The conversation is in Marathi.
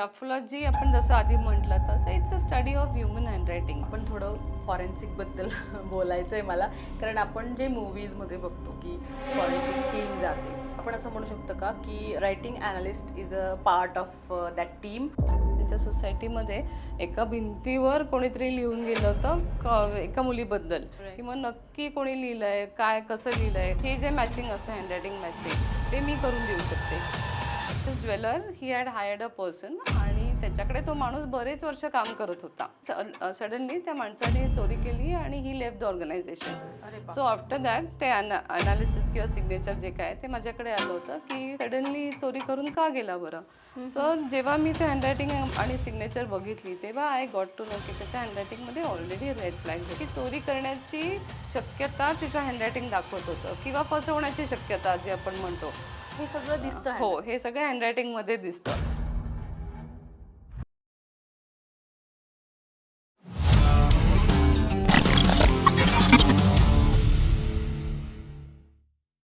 ग्राफोलॉजी आपण जसं आधी म्हटलं तसं it's a study of human handwriting आपण थोडं फॉरेन्सिकबद्दल बोलायचं आहे मला. कारण आपण जे मूवीजमध्ये बघतो की फॉरेन्सिक टीम जाते आपण असं म्हणू शकतो का की writing analyst is a part of that team त्यांच्या सोसायटीमध्ये एका भिंतीवर कोणीतरी लिहून गेलं होतं क- एका मुलीबद्दल. की मग नक्की कोणी लिहिलंय काय कसं लिहिलंय हे जे मॅचिंग असतं हँडरायटिंग मॅचिंग ते मी करून देऊ शकते. dweller. he had hired a person and he त्याच्याकडे तो माणूस बरेच वर्ष काम करत होता. सडनली त्या माणसाने चोरी केली आणि he left the organisation so after that ते अनालिसिस किंवा सिग्नेचर जे काय ते माझ्याकडे आलं होतं की सडनली चोरी करून का गेला बरं? सो जेव्हा मी ते हँडरायटिंग आणि सिग्नेचर बघितली तेव्हा आय गॉट टू नो की त्याच्या हँडरायटिंगमध्ये ऑलरेडी रेड फ्लॅग की चोरी करण्याची शक्यता तिचं हँडरायटिंग दाखवत होतं किंवा फसवण्याची शक्यता जे आपण म्हणतो. हे सगळं दिसतं हो हे सगळं हँडरायटिंगमध्ये दिसतं.